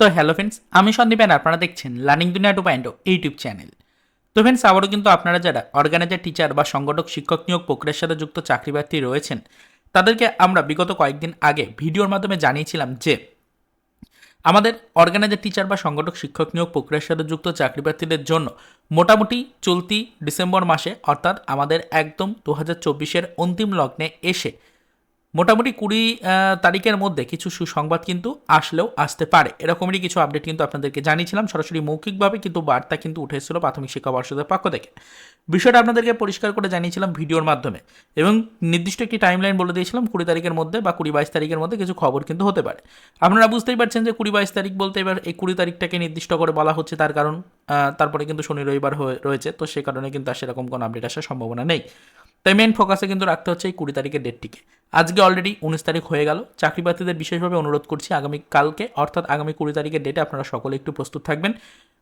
তো hello friends আমি Sandeep and আপনারা দেখছেন learning Duniya two point YouTube channel তো ফ্রেন্ডস আবারও কিন্তু আপনারা যারা অর্গানাইজার টিচার বা সংগঠক, শিক্ষক নিয়োগ প্রক্রিয়ার সাথে যুক্ত চাকরি প্রার্থী রয়েছেন, তাদেরকে আমরা বিগত কয়েকদিন আগে ভিডিওর মাধ্যমে জানিয়েছিলাম যে, আমাদের অর্গানাইজার টিচার বা সংগঠক, শিক্ষক নিয়োগ প্রক্রিয়ার সাথে যুক্ত চাকরি প্রার্থীদের জন্য মোটামুটি চলতি ডিসেম্বর মাসে, অর্থাৎ আমাদের একদম দু হাজার চব্বিশের অন্তিম লগ্নে এসে মোটামুটি কুড়ি তারিখের মধ্যে কিছু সুসংবাদ কিন্তু আসলেও আসতে পারে। এরকমই কিছু আপডেট কিন্তু আপনাদেরকে জানিয়েছিলাম। সরাসরি মৌখিকভাবে কিন্তু বার্তা কিন্তু উঠে এসেছিল প্রাথমিক শিক্ষা পর্ষদের পক্ষ থেকে। বিষয়টা আপনাদেরকে পরিষ্কার করে জানিয়েছিলাম ভিডিওর মাধ্যমে। এবং নির্দিষ্ট একটি টাইমলাইন বলে দিয়েছিলাম, কুড়ি তারিখের মধ্যে বা কুড়ি বাইশ তারিখের মধ্যে কিছু খবর কিন্তু হতে পারে। আপনারা বুঝতেই পারছেন যে কুড়ি বাইশ তারিখ বলতে এবার এই কুড়ি তারিখটাকে নির্দিষ্ট করে বলা হচ্ছে তার কারণ তারপরে কিন্তু শনি রবিবার রয়েছে, তো সে কারণে কিন্তু আর সেরকম কোনো আপডেট আসার সম্ভাবনা নেই। তাই মেন ফোকাসে কিন্তু রাখতে হচ্ছে এই কুড়ি তারিখের ডেটটিকে আজকে অলরেডি উনিশ তারিখ হয়ে গেল। চাকরি প্রার্থীদের বিশেষভাবে অনুরোধ করছি আগামী কালকে, অর্থাৎ আগামী কুড়ি তারিখের ডেটে আপনারা সকলে একটু প্রস্তুত থাকবেন।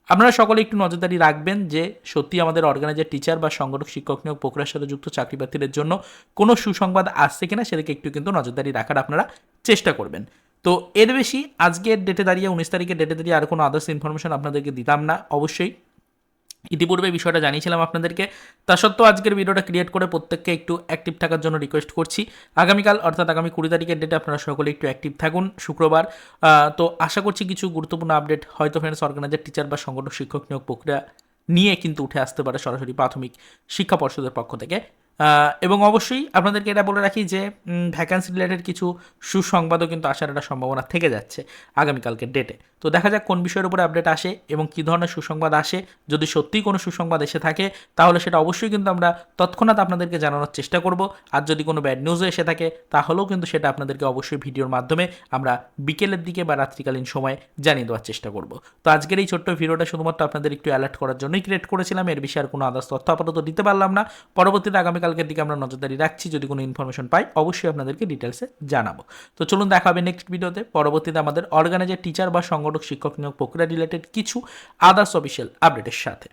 আপনারা সকলে একটু নজরদারি রাখবেন যে সত্যি আমাদের অর্গানাইজার টিচার বা সংগঠক, শিক্ষক নিয়োগ প্রক্রিয়ার সাথে যুক্ত চাকরি প্রার্থীদের জন্য কোনো সুসংবাদ আসছে কিনা সেদিকে একটু কিন্তু নজরদারি রাখার আপনারা চেষ্টা করবেন। তো এর বেশি আজকের ডেটে দাঁড়িয়ে, উনিশ তারিখের ডেটে দাঁড়িয়ে আর কোনো আদার্স ইনফরমেশন আপনাদেরকে দিতাম না। অবশ্যই ইতিপূর্বে বিষয়টা জানিয়েছিলাম আপনাদেরকে। তা সত্ত্বেও আজকের ভিডিওটা ক্রিয়েট করে প্রত্যেককে একটু অ্যাক্টিভ থাকার জন্য রিকোয়েস্ট করছি। আগামীকাল, অর্থাৎ আগামী কুড়ি তারিখের ডেটে আপনারা সকলে একটু অ্যাক্টিভ থাকুন, শুক্রবার। তো আশা করছি কিছু গুরুত্বপূর্ণ আপডেট হয়তো ফ্রেন্ডস অর্গানাইজার টিচার বা সংগঠন শিক্ষক নিয়োগ প্রক্রিয়া নিয়ে কিন্তু উঠে আসতে পারে সরাসরি প্রাথমিক শিক্ষা পর্ষদের পক্ষ থেকে। এবং অবশ্যই আপনাদেরকে এটা বলে রাখি যে ভ্যাকান্সি রিলেটেড কিছু সুসংবাদও কিন্তু আসার একটা সম্ভাবনা থেকে যাচ্ছে আগামীকালকের ডেটে তো দেখা যাক কোন বিষয়ের উপরে আপডেট আসে এবং কী ধরনের সুসংবাদ আসে। যদি সত্যিই কোনো সুসংবাদ এসে থাকে, তাহলে সেটা অবশ্যই কিন্তু আমরা তৎক্ষণাৎ আপনাদেরকে জানানোর চেষ্টা করব। আর যদি কোনো ব্যাড নিউজও এসে থাকে, তাহলেও কিন্তু সেটা আপনাদেরকে অবশ্যই ভিডিওর মাধ্যমে আমরা বিকেলের দিকে বা রাত্রিকালীন সময়ে জানিয়ে দেওয়ার চেষ্টা করব। তো আজকের এই ছোট্ট ভিডিওটা শুধুমাত্র আপনাদের একটু অ্যালার্ট করার জন্যই ক্রিয়েট করেছিলাম। এর বিষয়ে আর কোনো আদার্স তথ্য আপাতত দিতে পারলাম না। পরবর্তীতে আগামীকালকের দিকে আমরা নজরদারি রাখছি, যদি কোনো ইনফরমেশন পাই, অবশ্যই আপনাদেরকে ডিটেলসে জানাব। তো চলুন দেখা হবে নেক্সট ভিডিওতে পরবর্তীতে আমাদের অর্গানাইজার টিচার বা সংগঠক, শিক্ষক নিয়োগ প্রক্রিয়া রিলেটেড কিছু আদার্স অফিসিয়াল আপডেটের সাথে।